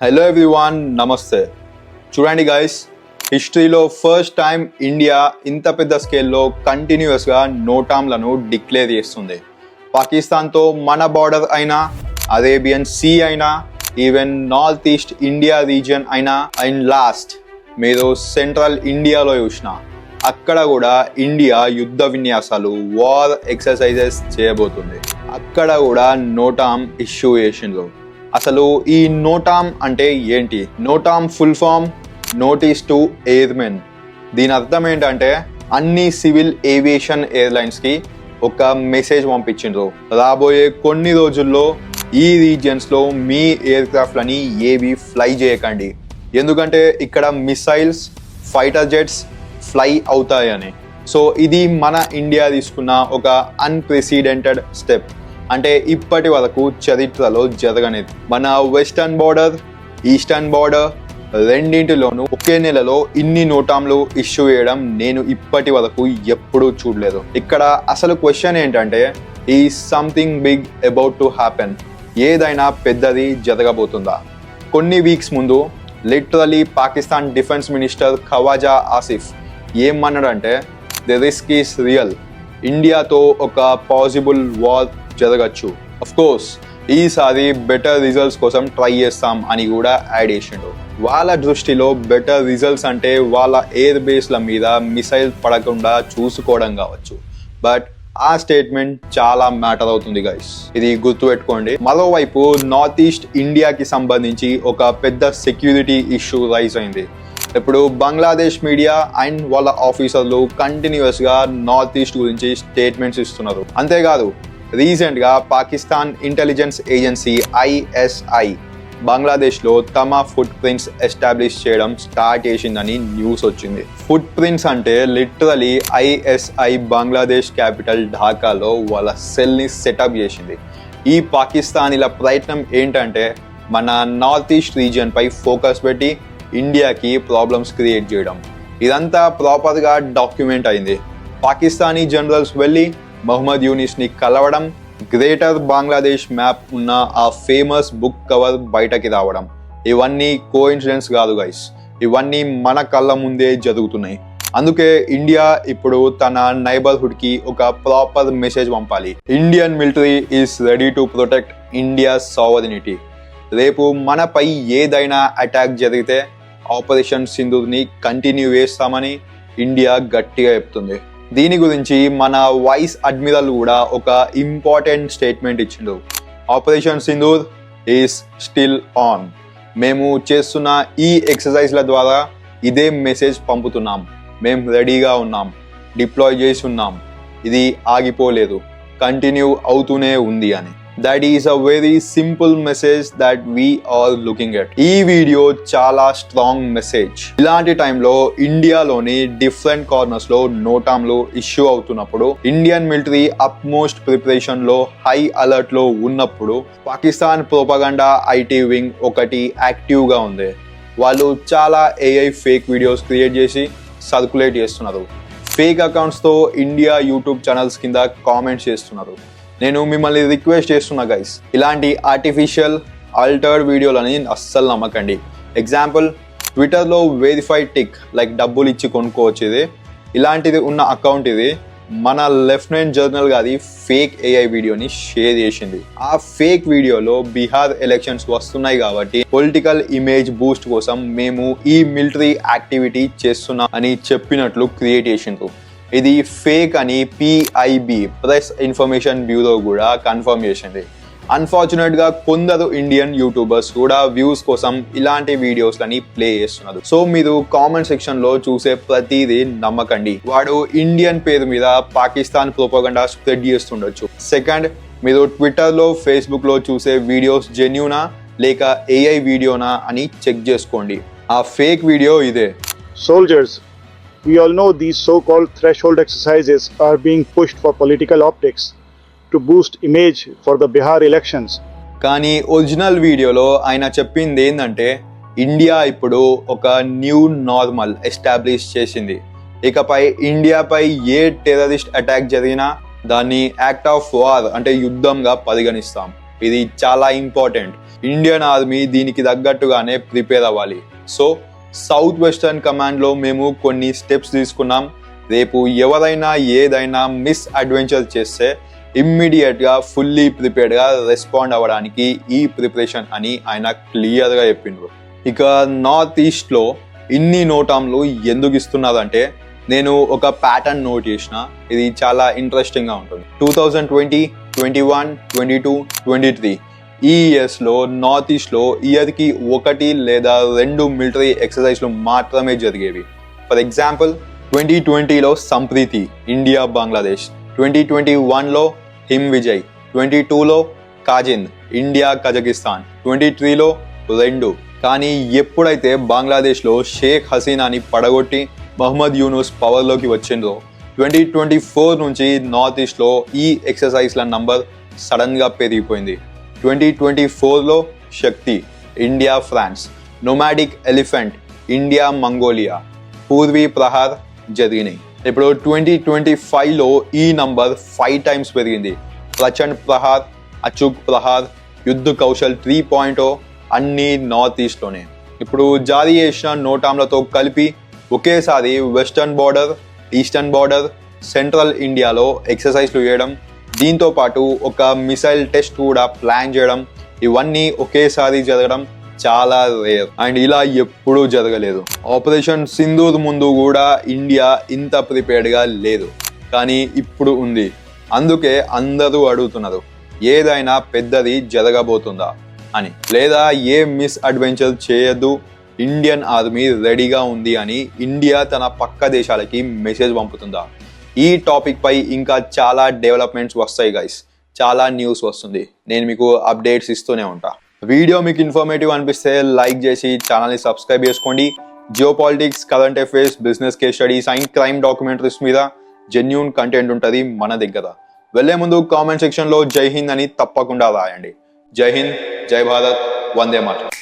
Hello everyone నమస్తే. చూడండి guys హిస్టరీలో ఫస్ట్ టైం ఇండియా ఇంత పెద్ద స్కేల్లో కంటిన్యూస్గా నోటామ్లను డిక్లేర్ చేస్తుంది. పాకిస్తాన్తో మన బార్డర్ అయినా అరేబియన్ సీ అయినా even north east India region అయినా అండ్ లాస్ట్ మీరు సెంట్రల్ ఇండియాలో చూసిన అక్కడ కూడా ఇండియా యుద్ధ విన్యాసాలు వార్ ఎక్సర్సైజెస్ చేయబోతుంది. అక్కడ కూడా నోటామ్ ఇష్యూ చేసిండ్రు. అసలు ఈ నోటామ్ అంటే ఏంటి? NOTAM full form notice to airmen దీని అర్థం ఏంటంటే అన్ని సివిల్ ఏవియేషన్ ఎయిర్లైన్స్కి ఒక మెసేజ్ పంపించిండ్రు. రాబోయే కొన్ని రోజుల్లో ఈ రీజియన్స్లో మీ ఎయిర్క్రాఫ్ట్లని ఏవి ఫ్లై చేయకండి. ఎందుకంటే ఇక్కడ మిసైల్స్ ఫైటర్ జెట్స్ ఫ్లై అవుతాయని. సో ఇది మన ఇండియా తీసుకున్న ఒక అన్ప్రెసిడెంటెడ్ స్టెప్ అంటే ఇప్పటి వరకు చరిత్రలో జరగనిది. మన వెస్టర్న్ బార్డర్ ఈస్టర్న్ బార్డర్ రెండింటిలోనూ ఒకే నెలలో ఇన్ని నోటాంలు ఇష్యూ చేయడం నేను ఇప్పటి వరకు ఎప్పుడూ చూడలేదు. ఇక్కడ అసలు క్వశ్చన్ ఏంటంటే ఈ something big about to happen ఏదైనా పెద్దది జరగబోతుందా? కొన్ని వీక్స్ ముందు literally Pakistan defence minister Khawaja Asif ఏమన్నాడంటే ద రిస్క్ ఈస్ రియల్ ఇండియాతో ఒక పాసిబుల్ వార్ జరగచ్చు. అఫ్ కోర్స్ ఈసారి బెటర్ రిజల్ట్స్ కోసం ట్రై చేస్తాం అని కూడా యాడ్ చేసిండు. వాళ్ళ దృష్టిలో బెటర్ రిజల్ట్స్ అంటే వాళ్ళ ఎయిర్ బేస్ల మీద మిసైల్ పడకుండా చూసుకోవడం కావచ్చు. బట్ ఆ స్టేట్మెంట్ చాలా మ్యాటర్ అవుతుంది గైస్ ఇది గుర్తుపెట్టుకోండి. మరోవైపు నార్త్ ఈస్ట్ ఇండియాకి సంబంధించి ఒక పెద్ద సెక్యూరిటీ ఇష్యూ రైజ్ అయింది. ఇప్పుడు బంగ్లాదేశ్ మీడియా అండ్ వాళ్ళ ఆఫీసర్లు కంటిన్యూస్గా నార్త్ ఈస్ట్ గురించి స్టేట్మెంట్స్ ఇస్తున్నారు. అంతేకాదు రీసెంట్గా పాకిస్తాన్ ఇంటెలిజెన్స్ ఏజెన్సీ ఐఎస్ఐ బంగ్లాదేశ్లో తమ ఫుట్ ప్రింట్స్ ఎస్టాబ్లిష్ చేయడం స్టార్ట్ చేసిందని న్యూస్ వచ్చింది. ఫుట్ ప్రింట్స్ అంటే లిటరలీ ఐఎస్ఐ బంగ్లాదేశ్ క్యాపిటల్ ఢాకాలో వాళ్ళ సెల్ని సెటప్ చేసింది. ఈ పాకిస్తానీల ప్రయత్నం ఏంటంటే మన నార్త్ ఈస్ట్ రీజియన్పై ఫోకస్ పెట్టి ఇండియాకి ప్రాబ్లమ్స్ క్రియేట్ చేయడం. ఇదంతా ప్రాపర్గా డాక్యుమెంట్ అయింది. పాకిస్తానీ జనరల్స్ వెళ్ళి మహమ్మద్ యూనిస్ని కలవడం గ్రేటర్ బంగ్లాదేశ్ మ్యాప్ ఉన్న ఆ ఫేమస్ బుక్ కవర్ బయటకి రావడం. ఇవన్నీ కో ఇన్సిడెంట్స్ కాదు గైస్ ఇవన్నీ మన కళ్ళ ముందే జరుగుతున్నాయి. అందుకే ఇండియా ఇప్పుడు తన నైబర్హుడ్కి ఒక ప్రాపర్ మెసేజ్ పంపాలి. Indian military is ready to protect India sovereignty రేపు మనపై ఏదైనా అటాక్ జరిగితే ఆపరేషన్ సింధూర్ని కంటిన్యూ చేస్తామని ఇండియా గట్టిగా చెప్తుంది. దీని గురించి మన వైస్ అడ్మిరల్ కూడా ఒక ఇంపార్టెంట్ స్టేట్మెంట్ ఇచ్చిండు. Operation Sindoor is still on మేము చేస్తున్న ఈ ఎక్సర్సైజ్ల ద్వారా ఇదే మెసేజ్ పంపుతున్నాం. మేము రెడీగా ఉన్నాం. డిప్లాయ్ చేసి ఉన్నాం. ఇది ఆగిపోలేదు. కంటిన్యూ అవుతూనే ఉంది అని. That is a very simple message that we are looking at ఈ వీడియో చాలా స్ట్రాంగ్ మెసేజ్ ఇలాంటి టైంలో ఇండియాలోని డిఫరెంట్ కార్నర్స్లో నోటాంలు ఇష్యూ అవుతున్నప్పుడు ఇండియన్ మిలిటరీ అప్మోస్ట్ ప్రిపరేషన్లో హై అలర్ట్లో ఉన్నప్పుడు పాకిస్తాన్ ప్రోపగండా ఐటీ వింగ్ ఒకటి యాక్టివ్గా ఉంది. వాళ్ళు చాలా ఏఐ ఫేక్ వీడియోస్ క్రియేట్ చేసి సర్కులేట్ చేస్తున్నారు. ఫేక్ అకౌంట్స్తో ఇండియా యూట్యూబ్ ఛానల్స్ కింద కామెంట్స్ చేస్తున్నారు. నేను మిమ్మల్ని రిక్వెస్ట్ చేస్తున్నా గైస్ ఇలాంటి ఆర్టిఫిషియల్ ఆల్టర్డ్ వీడియోలని అస్సలు నమ్మకండి. ఎగ్జాంపుల్ ట్విట్టర్లో వెరిఫైడ్ టిక్ లైక్ డబ్బులు ఇచ్చి కొనుక్కోవచ్చు ఇది ఇలాంటిది ఉన్న అకౌంట్ ఇది. మన లెఫ్టినెంట్ జర్నల్ గారి ఫేక్ ఏఐ వీడియోని షేర్ చేసింది. ఆ ఫేక్ వీడియోలో బీహార్ ఎలక్షన్స్ వస్తున్నాయి కాబట్టి పొలిటికల్ ఇమేజ్ బూస్ట్ కోసం మేము ఈ మిలిటరీ యాక్టివిటీ చేస్తున్నాం అని చెప్పినట్లు క్రియేట్ చేసిండ్రు. ఇది ఫేక్ అని పిఐబి ప్రెస్ ఇన్ఫర్మేషన్ బ్యూరో కూడా కన్ఫర్మ్ చేసింది. అన్ఫార్చునేట్గా కొందరు ఇండియన్ యూట్యూబర్స్ కూడా వ్యూస్ కోసం ఇలాంటి వీడియోస్లని ప్లే చేస్తున్నారు. సో మీరు కామెంట్ సెక్షన్లో చూసే ప్రతిదీ నమ్మకండి. వాడు ఇండియన్ పేరు మీద పాకిస్తాన్ ప్రోపగండా స్ప్రెడ్ చేస్తుండొచ్చు. సెకండ్ మీరు ట్విట్టర్లో ఫేస్బుక్లో చూసే వీడియోస్ జెన్యునా లేక ఏఐ వీడియోనా అని చెక్ చేసుకోండి. ఆ ఫేక్ వీడియో ఇదే. Soldiers we all know these so called threshold exercises are being pushed for political optics to boost image for the Bihar elections. కానీ ఒరిజినల్ వీడియోలో ఆయన చెప్పింది ఏంటంటే ఇండియా ఇప్పుడు ఒక న్యూ నార్మల్ ఎస్టాబ్లిష్ చేసింది. ఇకపై ఇండియాపై ఏ టెర్రరిస్ట్ అటాక్ జరిగినా దాన్ని యాక్ట్ ఆఫ్ వార్ అంటే యుద్ధంగా పరిగణిస్తాం. ఇది చాలా ఇంపార్టెంట్ ఇండియన్ ఆర్మీ దీనికి తగ్గట్టుగానే ప్రిపేర్ అవ్వాలి. సో సౌత్ వెస్టర్న్ కమాండ్లో మేము కొన్ని స్టెప్స్ తీసుకున్నాం. రేపు ఎవరైనా ఏదైనా మిస్ అడ్వెంచర్ చేస్తే ఇమ్మీడియట్గా ఫుల్లీ ప్రిపేర్డ్గా రెస్పాండ్ అవ్వడానికి ఈ ప్రిపరేషన్ అని ఆయన క్లియర్గా చెప్పిండ్రు. ఇక నార్త్ ఈస్ట్లో ఇన్ని నోటాంలు ఎందుకు ఇస్తున్నారంటే నేను ఒక ప్యాటర్న్ నోట్ చేసిన. ఇది చాలా ఇంట్రెస్టింగ్గా ఉంటుంది. Two thousand twenty twenty one twenty two twenty three. ఈ ఇయర్స్లో నార్త్ ఈస్ట్లో ఇయర్కి ఒకటి లేదా రెండు మిలిటరీ ఎక్సర్సైజ్లు మాత్రమే జరిగేవి. ఫర్ ఎగ్జాంపుల్ ట్వంటీ ట్వంటీలో సంప్రీతి ఇండియా బంగ్లాదేశ్. ట్వంటీ ట్వంటీ వన్లో హిమ్ విజయ్. ట్వంటీ టూలో కాజింద్ ఇండియా కజకిస్తాన్. ట్వంటీ త్రీలో రెండు. కానీ ఎప్పుడైతే బంగ్లాదేశ్లో షేక్ హసీనాని పడగొట్టి మహమ్మద్ యూనుస్ పవర్లోకి వచ్చిందో ట్వంటీ ట్వంటీ ఫోర్ నుంచి నార్త్ ఈస్ట్లో ఈ ఎక్సర్సైజ్ల నంబర్ సడన్గా పెరిగిపోయింది. ట్వంటీ ట్వంటీ ఫోర్లో Shakti India France. Nomadic elephant India Mongolia. Purvi Prahar జరిగినాయి ఇప్పుడు ట్వంటీ ట్వంటీ ఫైవ్లో ఈ నంబర్ ఫైవ్ టైమ్స్ పెరిగింది. ప్రచండ్ ప్రహార్ అచుక్ ప్రహార్ యుద్ధ కౌశల్ త్రీ పాయింట్ అన్ని నార్త్ ఈస్ట్లోనే. ఇప్పుడు జారీ చేసిన నోటాంలతో కలిపి ఒకేసారి western border eastern border central ఇండియాలో ఎక్సర్సైజ్లు చేయడం దీంతో పాటు ఒక మిసైల్ టెస్ట్ కూడా ప్లాన్ చేయడం ఇవన్నీ ఒకేసారి జరగడం చాలా రేర్. అండ్ ఇలా ఎప్పుడూ జరగలేదు. ఆపరేషన్ సింధూర్ ముందు కూడా ఇండియా ఇంత ప్రిపేర్డ్గా లేదు. కానీ ఇప్పుడు ఉంది. అందుకే అందరూ అడుగుతున్నారు ఏదైనా పెద్దది జరగబోతుందా అని. లేదా ఏ మిస్ అడ్వెంచర్ చేయొద్దు ఇండియన్ ఆర్మీ రెడీగా ఉంది అని ఇండియా తన పక్క దేశాలకి మెసేజ్ పంపుతుందా? ఈ టాపిక్ పై ఇంకా చాలా డెవలప్మెంట్స్ వస్తాయి గైస్ చాలా న్యూస్ వస్తుంది. నేను మీకు అప్డేట్స్ ఇస్తూనే ఉంటా. వీడియో మీకు ఇన్ఫర్మేటివ్ అనిపిస్తే లైక్ చేసి ఛానల్ని సబ్స్క్రైబ్ చేసుకోండి. Geopolitics current affairs business case studies and crime documentaries మీద జెన్యున్ కంటెంట్ ఉంటుంది మన దగ్గర. వెళ్ళే ముందు కామెంట్ సెక్షన్లో జై హింద్ అని తప్పకుండా రాయండి. జై హింద్ జై భారత్ వందే మాతరం.